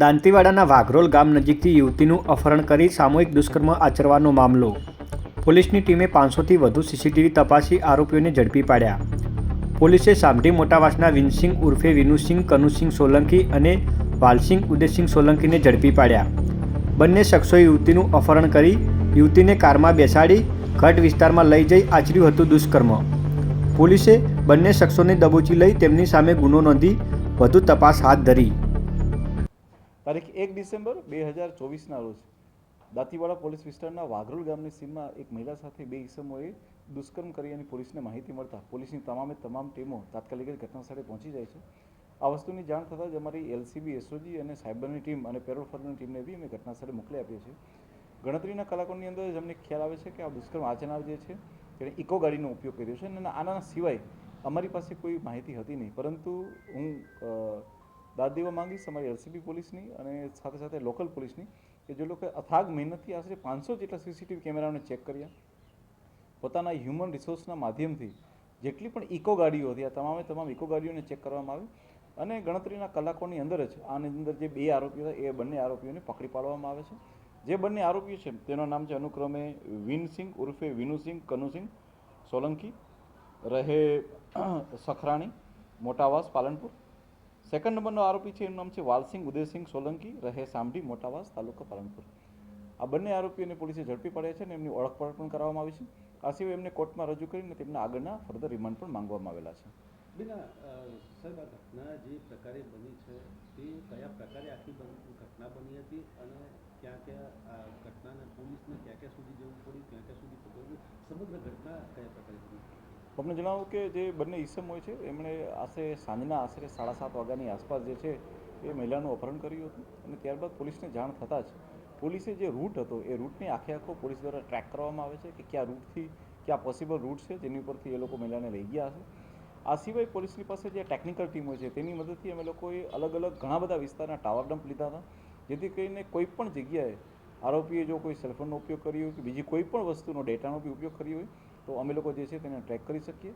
દાંતીવાડાના વાઘરોલ ગામ નજીકથી યુવતીનું અપહરણ કરી સામૂહિક દુષ્કર્મ આચરવાનો મામલો. પોલીસની ટીમે પાંચસોથી વધુ સીસીટીવી તપાસી આરોપીઓને ઝડપી પાડ્યા. પોલીસે સામઢી મોટાવાસના વિનસિંગ ઉર્ફે વિનુસિંગ કનુસિંગ સોલંકી અને વાલસિંગ ઉદયસિંહ સોલંકીને ઝડપી પાડ્યા. બંને શખ્સોએ યુવતીનું અપહરણ કરી યુવતીને કારમાં બેસાડી ઘટ વિસ્તારમાં લઈ જઈ આચર્યું હતું દુષ્કર્મ. પોલીસે બંને શખ્સોને દબોચી લઈ તેમની સામે ગુનો નોંધી વધુ તપાસ હાથ ધરી. તારીખ એક ડિસેમ્બર બે હજાર ચોવીસના રોજ દાંતીવાડા પોલીસ વિસ્તારના વાઘરોલ ગામની સીમમાં એક મહિલા સાથે બે ઈસમોએ દુષ્કર્મ કરી અને પોલીસને માહિતી મળતા પોલીસની તમામે તમામ ટીમો તાત્કાલિક ઘટનાસ્થળે પહોંચી જાય છે. આ વસ્તુની જાણ થતાં જ અમારી એલસીબી, એસઓજી અને સાયબરની ટીમ અને પેરોલ ફોર્સની ટીમને બી અમે ઘટનાસ્થળે મોકલી આપીએ છીએ. ગણતરીના કલાકોની અંદર જ અમને ખ્યાલ આવે છે કે આ દુષ્કર્મ આચનાર જે છે, તેણે ઇકો ગાડીનો ઉપયોગ કર્યો છે અને આના સિવાય અમારી પાસે કોઈ માહિતી હતી નહીં. પરંતુ હું દાદ માંગીશ અમારી એલસીબી પોલીસની અને સાથે સાથે લોકલ પોલીસની કે જે લોકોએ અથાગ મહેનતથી આશરે પાંચસો જેટલા સીસીટીવી કેમેરાઓને ચેક કર્યા. પોતાના હ્યુમન રિસોર્સના માધ્યમથી જેટલી પણ ઇકો ગાડીઓ હતી, આ તમામે તમામ ઇકો ગાડીઓને ચેક કરવામાં આવી અને ગણતરીના કલાકોની અંદર જ આની અંદર જે બે આરોપીઓ હતા, એ બંને આરોપીઓને પકડી પાડવામાં આવે છે. જે બંને આરોપીઓ છે, તેનું નામ છે અનુક્રમે વિનસિંગ ઉર્ફે વિનુસિંગ કનુસિંગ સોલંકી, રહે સખરાણી, મોટાવાસ, પાલનપુર. સેકન્ડ નંબરનો આરોપી છે, એનું નામ છે વાલસિંગ ઉદયસિંહ સોલંકી. રહે સામઢી મોટાવાસ તાલુકા પાલનપુર. આ બંને આરોપીઓને પોલીસે ઝડપી પાડ્યા છે અને એમની ઓળખપણ પણ કરવામાં આવી છે. આ સિવાય એમને કોર્ટમાં રજૂ કરીને તેમના આગળના ફર્ધર રિમાન્ડ પણ માંગવામાં આવેલા છે. બેના સાહેબ ઘટના જે પ્રકારે બની છે, તે કયા પ્રકારે આખી ઘટના બની હતી અને ક્યાં ક્યાં આ પોલીસને ક્યાં ક્યાં સુધી જવું પડ્યું, ક્યાં ક્યાં સુધી સમગ્ર ઘટના કયા પ્રકારે તમને જણાવું કે જે બંને ઈસમ હોય છે, એમણે આશરે સાંજના આશરે સાડા સાત વાગ્યાની આસપાસ જે છે, એ મહિલાનું અપહરણ કર્યું હતું અને ત્યારબાદ પોલીસને જાણ થતાં જ પોલીસે જે રૂટ હતો, એ રૂટની આખે આખો પોલીસ દ્વારા ટ્રેક કરવામાં આવે છે કે કયા રૂટથી કયા પોસિબલ રૂટ છે, જેની ઉપરથી એ લોકો મહિલાને લઈ ગયા હશે. આ સિવાય પોલીસની પાસે જે ટેકનિકલ ટીમ છે, તેની મદદથી અમે લોકોએ અલગ અલગ ઘણા બધા વિસ્તારના ટાવર ડમ્પ લીધા હતા, જેથી કરીને કોઈ પણ જગ્યાએ આરોપીએ જો કોઈ સેલફોનનો ઉપયોગ કર્યો હોય કે બીજી કોઈ પણ વસ્તુનો ડેટાનો બી ઉપયોગ કર્યો હોય તો અમે લોકો જે છે તેને ટ્રેક કરી શકીએ.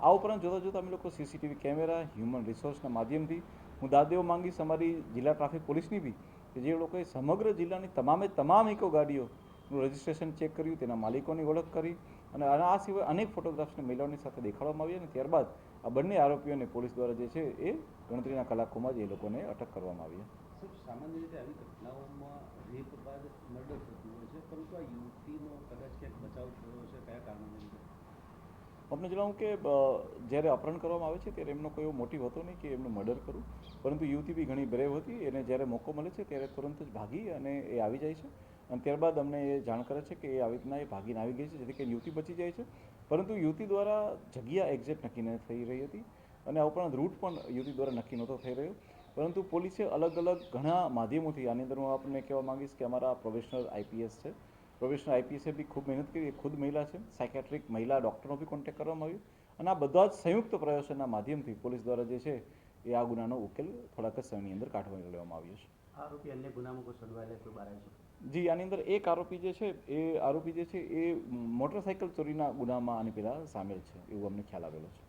આ ઉપરાંત જોતાં જોતાં અમે લોકો સીસીટીવી કેમેરા હ્યુમન રિસોર્સના માધ્યમથી હું દાદેવ માંગીશ અમારી જિલ્લા ટ્રાફિક પોલીસની બી કે જે લોકોએ સમગ્ર જિલ્લાની તમામે તમામ ઇકો ગાડીઓનું રજિસ્ટ્રેશન ચેક કર્યું, તેના માલિકોની ઓળખ કરી અને આ સિવાય અનેક ફોટોગ્રાફ્સને મહિલાઓની સાથે દેખાડવામાં આવી અને ત્યારબાદ આ બંને આરોપીઓને પોલીસ દ્વારા જે છે એ ગણતરીના કલાકોમાં જ એ લોકોને અટક કરવામાં આવી. સામાન્ય રીતે આવી ઘટનાઓમાં રેપ બાદ મર્ડર થતું હોય છે? પરંતુ આ યુવતીનો કદાચ ક્યાંક બચાવ થયો છે કયા કારણોને અંદર આપણે જણાવું કે જ્યારે અપહરણ કરવામાં આવે છે, ત્યારે એમનો કોઈ એવો મોટિવ હતો નહીં કે એમનું મર્ડર કરું. પરંતુ યુવતી બી ઘણી બ્રેવ હતી. એને જ્યારે મોકો મળે છે, ત્યારે તુરંત જ ભાગી અને એ આવી જાય છે. અને ત્યારબાદ અમને એ જાણ કરે છે કે એ આવી રીતના એ ભાગીને આવી ગઈ છે, જેથી કરીને યુવતી બચી જાય છે. પરંતુ યુવતી દ્વારા જગ્યા એક્ઝેક્ટ નક્કી ન થઈ રહી હતી. અને આ ઉપરાંત રૂટ પણ યુવતી દ્વારા નક્કી નહોતો થઈ રહ્યો. પરંતુ પોલીસે અલગ અલગ ઘણા માધ્યમોથી આની અંદર હું આપને કહેવા માગીશ કે અમારા પ્રોફેશનલ આઈપીએસ છે. પ્રોફેશનલ આઈપીએસે બી ખૂબ મહેનત કરી એ ખુદ મહિલા છે. સાયકેટ્રિક મહિલા ડૉક્ટરનો બી કોન્ટેક્ટ કરવામાં આવ્યો. અને આ બધા જ સંયુક્ત પ્રયાસોના માધ્યમથી પોલીસ દ્વારા જે છે એ આ ગુનાનો ઉકેલ થોડાક જ સમયની અંદર કાઢવા લેવામાં આવ્યો છે. આરોપી અન્ય ગુનામાં કોઈ સંડોવાયેલા કોઈ બહાર આવી જી આની અંદર એક આરોપી જે છે એ આરોપી જે છે એ મોટરસાઇકલ ચોરીના ગુનામાં આની પહેલાં સામેલ છે. એવું અમને ખ્યાલ આવેલો છે.